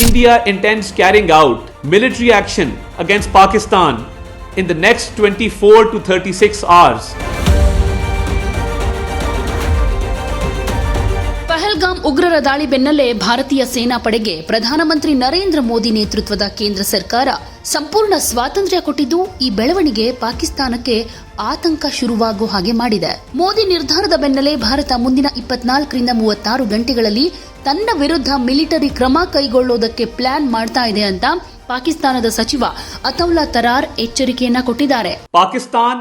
India intends carrying out military action against Pakistan in the next 24 to 36 hours. Pahalgam ಉಗ್ರರ ದಾಳಿ ಬೆನ್ನಲ್ಲೇ ಭಾರತೀಯ ಸೇನಾಪಡೆಗೆ ಪ್ರಧಾನಮಂತ್ರಿ ನರೇಂದ್ರ ಮೋದಿ ನೇತೃತ್ವದ ಕೇಂದ್ರ ಸರ್ಕಾರ ಸಂಪೂರ್ಣ ಸ್ವಾತಂತ್ರ್ಯ ಕೊಟ್ಟಿದ್ದು ಈ ಬೆಳವಣಿಗೆ ಪಾಕಿಸ್ತಾನಕ್ಕೆ ಆತಂಕ ಶುರುವಾಗುವ ಹಾಗೆ ಮಾಡಿದೆ ಮೋದಿ ನಿರ್ಧಾರದ ಬೆನ್ನಲ್ಲೇ ಭಾರತ ಮುಂದಿನ ಇಪ್ಪತ್ನಾಲ್ಕರಿಂದ ಮೂವತ್ತಾರು ಗಂಟೆಗಳಲ್ಲಿ ತನ್ನ ವಿರುದ್ಧ ಮಿಲಿಟರಿ ಕ್ರಮ ಕೈಗೊಳ್ಳೋದಕ್ಕೆ ಪ್ಲಾನ್ ಮಾಡ್ತಾ ಇದೆ ಅಂತ ಪಾಕಿಸ್ತಾನದ ಸಚಿವ ಅತೌಲಾ ತರಾರ್ ಎಚ್ಚರಿಕೆಯನ್ನ ಕೊಟ್ಟಿದ್ದಾರೆ Pakistan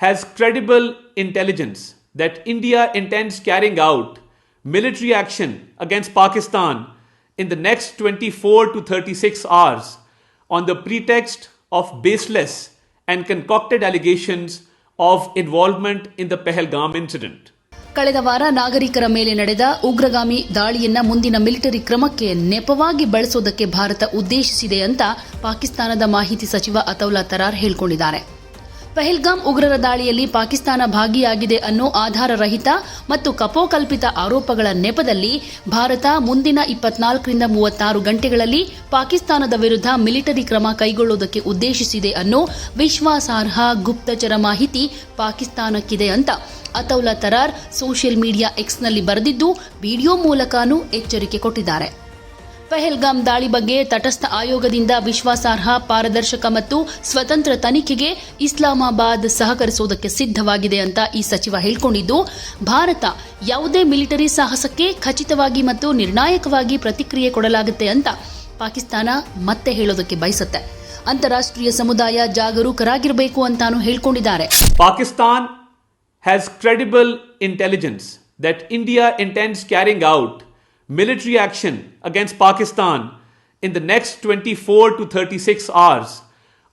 has credible intelligence that India intends carrying out military action against Pakistan in the next 24 to 36 hours on the pretext of baseless and concocted allegations of involvement in the Pahalgam incident. ಕಳೆದ ವಾರ ನಾಗರಿಕರ ಮೇಲೆ ನಡೆದ ಉಗ್ರಗಾಮಿ ದಾಳಿಯನ್ನ ಮುಂದಿನ military ಕ್ರಮಕ್ಕೆ ನೆಪವಾಗಿ ಬಳಸೋದಕ್ಕೆ ಭಾರತ ಉದ್ದೇಶಿಸಿದೆ ಅಂತ ಪಾಕಿಸ್ತಾನದ ಮಾಹಿತಿ ಸಚಿವ ಅತೌಲಾ ತರಾರ್ ಹೇಳಿಕೊಂಡಿದ್ದಾರೆ. ಪಹಲ್ಗಾಮ್ ಉಗ್ರರ ದಾಳಿಯಲ್ಲಿ ಪಾಕಿಸ್ತಾನ ಭಾಗಿಯಾಗಿದೆ ಅನ್ನೋ ಆಧಾರರಹಿತ ಮತ್ತು ಕಪೋಕಲ್ಪಿತ ಆರೋಪಗಳ ನೆಪದಲ್ಲಿ ಭಾರತ ಮುಂದಿನ ಇಪ್ಪತ್ನಾಲ್ಕರಿಂದ ಮೂವತ್ತಾರು ಗಂಟೆಗಳಲ್ಲಿ ಪಾಕಿಸ್ತಾನದ ವಿರುದ್ಧ ಮಿಲಿಟರಿ ಕ್ರಮ ಕೈಗೊಳ್ಳುವುದಕ್ಕೆ ಉದ್ದೇಶಿಸಿದೆ ಅನ್ನೋ ವಿಶ್ವಾಸಾರ್ಹ ಗುಪ್ತಚರ ಮಾಹಿತಿ ಪಾಕಿಸ್ತಾನಕ್ಕಿದೆ ಅಂತ ಅತೌಲಾ ತರಾರ್ ಸೋಷಿಯಲ್ ಮೀಡಿಯಾ ಎಕ್ಸ್ನಲ್ಲಿ ಬರೆದಿದ್ದು, ವಿಡಿಯೋ ಮೂಲಕನೂ ಎಚ್ಚರಿಕೆ ಕೊಟ್ಟಿದ್ದಾರೆ. ಪಹಲ್ಗಾಮ್ ದಾಳಿ ಬಗ್ಗೆ ತಟಸ್ಥ ಆಯೋಗದಿಂದ ವಿಶ್ವಾಸಾರ್ಹ, ಪಾರದರ್ಶಕ ಮತ್ತು ಸ್ವತಂತ್ರ ತನಿಖೆಗೆ ಇಸ್ಲಾಮಾಬಾದ್ ಸಹಕರಿಸುವುದಕ್ಕೆ ಸಿದ್ಧವಾಗಿದೆ ಅಂತ ಈ ಸಚಿವ ಹೇಳಿಕೊಂಡಿದ್ದು, ಭಾರತ ಯಾವುದೇ ಮಿಲಿಟರಿ ಸಾಹಸಕ್ಕೆ ಖಚಿತವಾಗಿ ಮತ್ತು ನಿರ್ಣಾಯಕವಾಗಿ ಪ್ರತಿಕ್ರಿಯೆ ಕೊಡಲಾಗುತ್ತೆ ಅಂತ ಪಾಕಿಸ್ತಾನ ಮತ್ತೆ ಹೇಳೋದಕ್ಕೆ ಬಯಸುತ್ತೆ. ಅಂತಾರಾಷ್ಟ್ರೀಯ ಸಮುದಾಯ ಜಾಗರೂಕರಾಗಿರಬೇಕು ಅಂತಾನು ಹೇಳ್ಕೊಂಡಿದ್ದಾರೆ. Pakistan has credible intelligence that India intends carrying out military action against Pakistan in the next 24 to 36 hours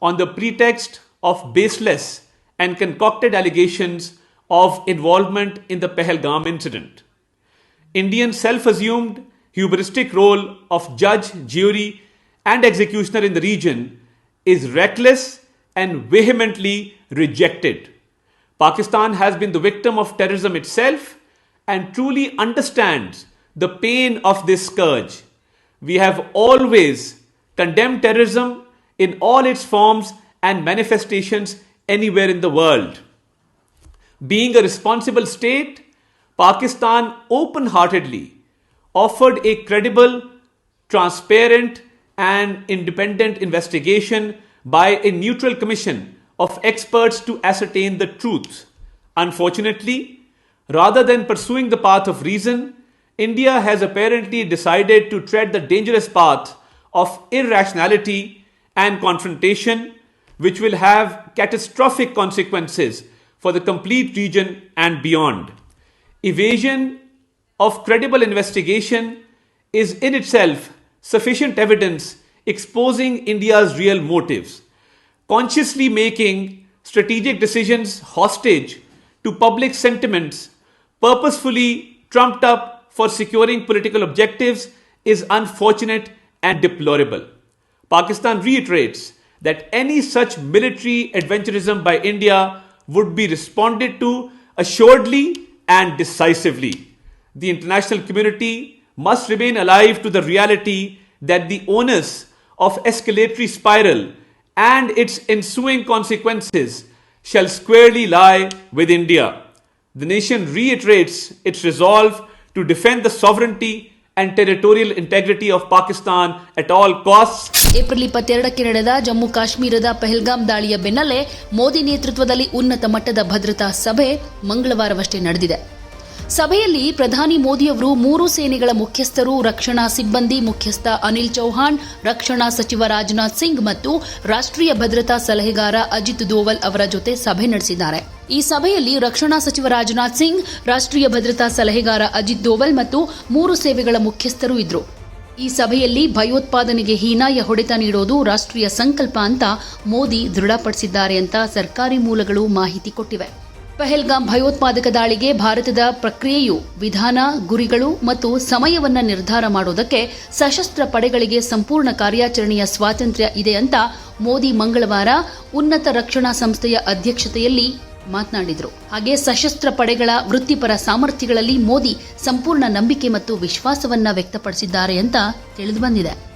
on the pretext of baseless and concocted allegations of involvement in the Pahalgam incident. Indian self assumed hubristic role of judge, jury, and executioner in the region is reckless and vehemently rejected. Pakistan has been the victim of terrorism itself and truly understands the pain of this scourge. We have always condemned terrorism in all its forms and manifestations anywhere in the world. Being a responsible state, Pakistan open heartedly offered a credible, transparent, and independent investigation by a neutral commission of experts to ascertain the truth. Unfortunately, rather than pursuing the path of reason, India has apparently decided to tread the dangerous path of irrationality and confrontation, which will have catastrophic consequences for the complete region and beyond. Evasion of credible investigation is in itself sufficient evidence exposing India's real motives. Consciously making strategic decisions hostage to public sentiments, purposefully trumped up for securing political objectives, is unfortunate and deplorable. Pakistan reiterates that any such military adventurism by India would be responded to assuredly and decisively. The international community must remain alive to the reality that the onus of escalatory spiral and its ensuing consequences shall squarely lie with India. The nation reiterates its resolve to defend the sovereignty and territorial integrity of Pakistan at all costs. April ಇಪ್ಪತ್ತೆರಡಕ್ಕೆ ನಡೆದ ಜಮ್ಮು ಕಾಶ್ಮೀರದ ಪೆಹಲ್ಗಾಮ್ ದಾಳಿಯ ಬೆನ್ನಲ್ಲೇ ಮೋದಿ ನೇತೃತ್ವದಲ್ಲಿ ಉನ್ನತ ಮಟ್ಟದ ಭದ್ರತಾ ಸಭೆ ಮಂಗಳವಾರವಷ್ಟೇ ನಡೆದಿದೆ. ಸಭೆಯಲ್ಲಿ ಪ್ರಧಾನಿ ಮೋದಿಯವರು ಮೂರು ಸೇನೆಗಳ ಮುಖ್ಯಸ್ಥರು, ರಕ್ಷಣಾ ಸಿಬ್ಬಂದಿ ಮುಖ್ಯಸ್ಥ ಅನಿಲ್ ಚೌಹಾಣ್, ರಕ್ಷಣಾ ಸಚಿವ ರಾಜನಾಥ್ ಸಿಂಗ್ ಮತ್ತು ರಾಷ್ಟ್ರೀಯ ಭದ್ರತಾ ಸಲಹೆಗಾರ ಅಜಿತ್ ದೋವಲ್ ಅವರ ಜೊತೆ ಸಭೆ ನಡೆಸಿದ್ದಾರೆ. ಈ ಸಭೆಯಲ್ಲಿ ರಕ್ಷಣಾ ಸಚಿವ ರಾಜನಾಥ್ ಸಿಂಗ್, ರಾಷ್ಟ್ರೀಯ ಭದ್ರತಾ ಸಲಹೆಗಾರ ಅಜಿತ್ ದೋವಲ್ ಮತ್ತು ಮೂರು ಸೇವೆಗಳ ಮುಖ್ಯಸ್ಥರು ಇದ್ರು. ಈ ಸಭೆಯಲ್ಲಿ ಭಯೋತ್ಪಾದನೆಗೆ ಹೀನಾಯ ಹೊಡೆತ ನೀಡೋದು ರಾಷ್ಟ್ರೀಯ ಸಂಕಲ್ಪ ಅಂತ ಮೋದಿ ದೃಢಪಡಿಸಿದ್ದಾರೆ ಅಂತ ಸರ್ಕಾರಿ ಮೂಲಗಳು ಮಾಹಿತಿ ಕೊಟ್ಟಿವೆ. ಪಹಲ್ಗಾಮ್ ಭಯೋತ್ಪಾದಕ ದಾಳಿಗೆ ಭಾರತದ ಪ್ರಕ್ರಿಯೆಯು ವಿಧಾನ, ಗುರಿಗಳು ಮತ್ತು ಸಮಯವನ್ನು ನಿರ್ಧಾರ ಮಾಡೋದಕ್ಕೆ ಸಶಸ್ತ್ರ ಪಡೆಗಳಿಗೆ ಸಂಪೂರ್ಣ ಕಾರ್ಯಾಚರಣೆಯ ಸ್ವಾತಂತ್ರ್ಯ ಇದೆ ಅಂತ ಮೋದಿ ಮಂಗಳವಾರ ಉನ್ನತ ರಕ್ಷಣಾ ಸಂಸ್ಥೆಯ ಅಧ್ಯಕ್ಷತೆಯಲ್ಲಿ ಮಾತನಾಡಿದರು. ಹಾಗೆ ಸಶಸ್ತ್ರ ಪಡೆಗಳ ವೃತ್ತಿಪರ ಸಾಮರ್ಥ್ಯಗಳಲ್ಲಿ ಮೋದಿ ಸಂಪೂರ್ಣ ನಂಬಿಕೆ ಮತ್ತು ವಿಶ್ವಾಸವನ್ನ ವ್ಯಕ್ತಪಡಿಸಿದ್ದಾರೆ ಅಂತ ತಿಳಿದುಬಂದಿದೆ